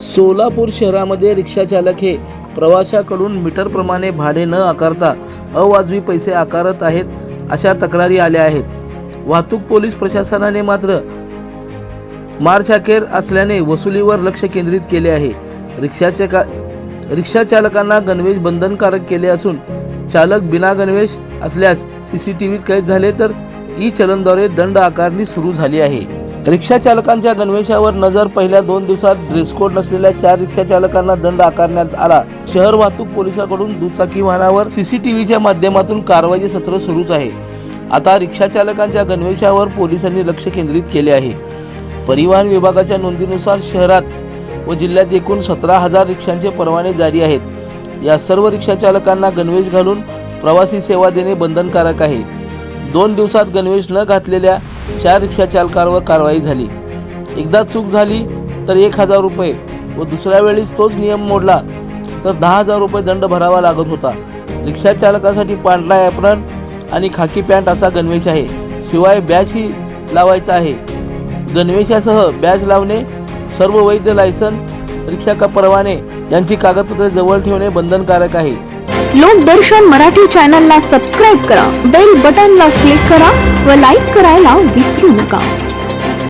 सोलापूर शहरामध्ये रिक्षाचालक हे प्रवाशाकडून मीटरप्रमाणे भाडे न आकारता अवाजवी पैसे आकारत आहेत अशा तक्रारी आल्या आहेत. वाहतूक पोलीस प्रशासनाने मात्र मार्च अखेर असल्याने वसुलीवर लक्ष केंद्रित केले आहे. रिक्षाचे का रिक्षा चालकांना गणवेश बंधनकारक केले असून चालक बिना गणवेश असल्यास सी सी टी व्हीत कैद झाले तर ई चलनद्वारे दंड आकारणी सुरू झाली आहे. रिक्षा चालकांच्या गणवेशावर नजर पहिल्या दोन दिवसात ड्रेस कोड नसलेल्या चार रिक्षा चालकांना दंड आकारण्यात आला. शहर वाहतूक पोलिसांकडून दुचाकी वाहनावर सीसीटीव्हीच्या माध्यमातून कारवाईचे सत्र सुरूच आहे. आता रिक्षा चालकांच्या गणवेशावर पोलिसांनी लक्ष केंद्रित केले आहे. परिवहन विभागाच्या नोंदीनुसार शहरात व जिल्ह्यात एकूण सतरा हजार रिक्षांचे परवाने जारी आहेत. या सर्व रिक्षा चालकांना गणवेश घालून प्रवासी सेवा देणे बंधनकारक आहे. दोन दिवसात गणवेश न घातलेल्या चार रिक्षा चालकांवर कारवाई झाली. एकदा चूक झाली तर एक हजार रुपये व दुसऱ्या वेळीस तोच नियम मोडला तर दहा हजार रुपये दंड भरावा लागत होता. रिक्षा चालकासाठी पांढरा ॲप्रन आणि खाकी पॅन्ट असा गणवेश आहे. शिवाय बॅचही लावायचा आहे. गणवेशासह बॅज लावणे सर्व वैध लायसन रिक्षा का परवाने यांची कागदपत्रे जवळ ठेवणे बंधनकारक आहे. लोकदर्शन मराठी चॅनलला सबस्क्राईब करा बेल बटनला क्लिक करा व लाईक करायला विसरू नका.